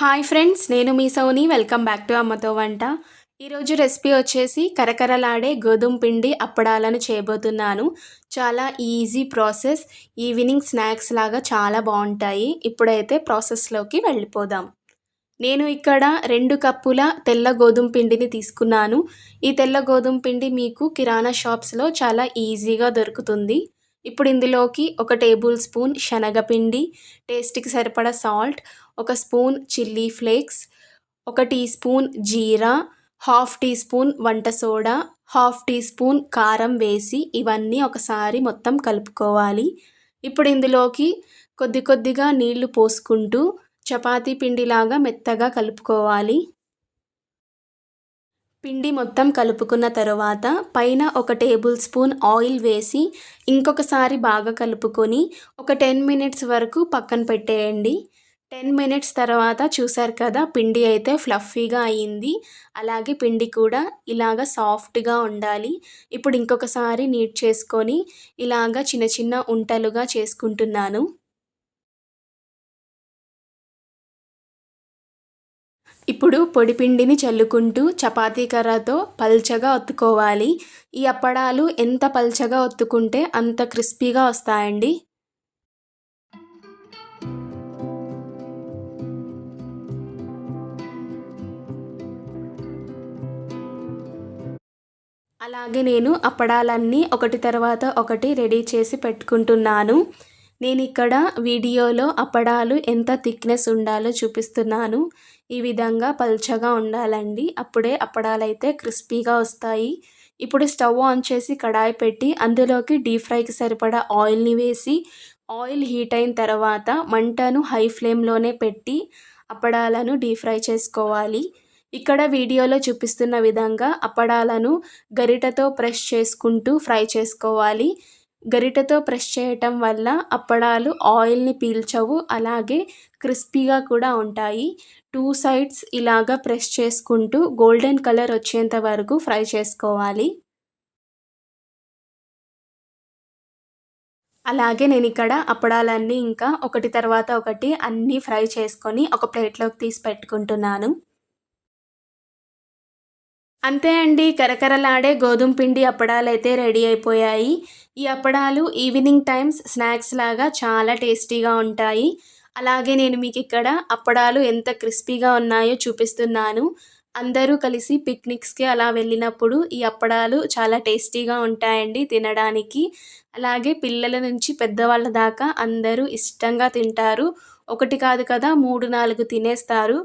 Hi friends నేను మీ Soni. Welcome back to అమ్మతో వంట ఈరోజు రెసిపీ వచ్చేసి కరకరలాడే గోధుమ పిండి అప్పడాలను చేయబోతున్నాను. చాలా ఈజీ ప్రాసెస్ ఈవినింగ్ స్నాక్స్ లాగా చాలా బాగుంటాయి. ఇప్పుడైతే ప్రాసెస్లోకి వెళ్ళిపోదాం. నేను ఇక్కడ రెండు కప్పుల తెల్ల గోధుమ పిండిని తీసుకున్నాను. ఈ తెల్ల గోధుమ పిండి మీకు కిరాణా షాప్స్లో చాలా ఈజీగా దొరుకుతుంది. ఇప్పుడు ఇందులోకి ఒక టేబుల్ స్పూన్ శనగపిండి టేస్ట్కి సరిపడా సాల్ట్ ఒక స్పూన్ చిల్లీ ఫ్లేక్స్ ఒక టీ స్పూన్ జీరా హాఫ్ టీ స్పూన్ వంట సోడా హాఫ్ టీ స్పూన్ కారం వేసి ఇవన్నీ ఒకసారి మొత్తం కలుపుకోవాలి. ఇప్పుడు ఇందులోకి కొద్ది కొద్దిగా నీళ్ళు పోసుకుంటూ చపాతీ పిండిలాగా మెత్తగా కలుపుకోవాలి. పిండి మొత్తం కలుపుకున్న తర్వాత పైన ఒక టేబుల్ స్పూన్ ఆయిల్ వేసి ఇంకొకసారి బాగా కలుపుకొని ఒక టెన్ మినిట్స్ వరకు పక్కన పెట్టేయండి. టెన్ మినిట్స్ తర్వాత చూసారు కదా పిండి అయితే ఫ్లఫీగా అయ్యింది అలాగే పిండి కూడా ఇలాగ సాఫ్ట్గా ఉండాలి. ఇప్పుడు ఇంకొకసారి నీట్ చేసుకొని ఇలాగ చిన్న చిన్న ఉంటలుగా చేసుకుంటున్నాను. ఇప్పుడు పొడిపిండిని చల్లుకుంటూ చపాతీ కర్రతో పల్చగా ఒత్తుకోవాలి. ఈ అప్పడాలు ఎంత పల్చగా ఒత్తుకుంటే అంత క్రిస్పీగా వస్తాయండి. అలాగే నేను అప్పడాలన్నీ ఒకటి తర్వాత ఒకటి రెడీ చేసి పెట్టుకుంటున్నాను. నేను ఇక్కడ వీడియోలో అప్పడాలు ఎంత థిక్నెస్ ఉండాలో చూపిస్తున్నాను. ఈ విధంగా పల్చగా ఉండాలండి. అప్పుడే అప్పడాలు అయితే క్రిస్పీగా వస్తాయి. ఇప్పుడు స్టవ్ ఆన్ చేసి కడాయి పెట్టి అందులోకి డీప్ ఫ్రైకి సరిపడా ఆయిల్ని వేసి ఆయిల్ హీట్ అయిన తర్వాత మంటను హై ఫ్లేమ్లోనే పెట్టి అప్పడాలను డీప్ ఫ్రై చేసుకోవాలి. ఇక్కడ వీడియోలో చూపిస్తున్న విధంగా అప్పడాలను గరిటతో ప్రెస్ చేసుకుంటూ ఫ్రై చేసుకోవాలి. గరిటెతో ప్రెస్ చేయటం వల్ల అప్పడాలు ఆయిల్ని పీల్చవు అలాగే క్రిస్పీగా కూడా ఉంటాయి. టూ సైడ్స్ ఇలాగా ప్రెస్ చేసుకుంటూ గోల్డెన్ కలర్ వచ్చేంత వరకు ఫ్రై చేసుకోవాలి. అలాగే నేను ఇక్కడ అప్పడాలన్నీ ఇంకా ఒకటి తర్వాత ఒకటి అన్నీ ఫ్రై చేసుకొని ఒక ప్లేట్లోకి తీసి పెట్టుకుంటున్నాను. అంతే అండి కరకరలాడే గోధుమ పిండి అప్పడాలు అయితే రెడీ అయిపోయాయి. ఈ అప్పడాలు ఈవినింగ్ టైమ్స్ స్నాక్స్ లాగా చాలా టేస్టీగా ఉంటాయి. అలాగే నేను మీకు ఇక్కడ అప్పడాలు ఎంత క్రిస్పీగా ఉన్నాయో చూపిస్తున్నాను. అందరూ కలిసి పిక్నిక్స్కి అలా వెళ్ళినప్పుడు ఈ అప్పడాలు చాలా టేస్టీగా ఉంటాయండి తినడానికి. అలాగే పిల్లల నుంచి పెద్దవాళ్ళ దాకా అందరూ ఇష్టంగా తింటారు. ఒకటి కాదు కదా మూడు నాలుగు తినేస్తారు.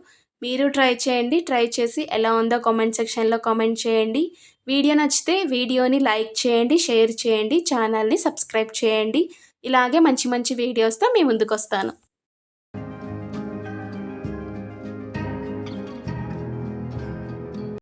మీరు ట్రై చేయండి ట్రై చేసి ఎలా ఉందో కామెంట్ సెక్షన్లో కామెంట్ చేయండి. వీడియో నచ్చితే వీడియోని లైక్ చేయండి షేర్ చేయండి ఛానల్ని సబ్స్క్రైబ్ చేయండి. ఇలాగే మంచి మంచి వీడియోస్తో మీ ముందుకు వస్తాను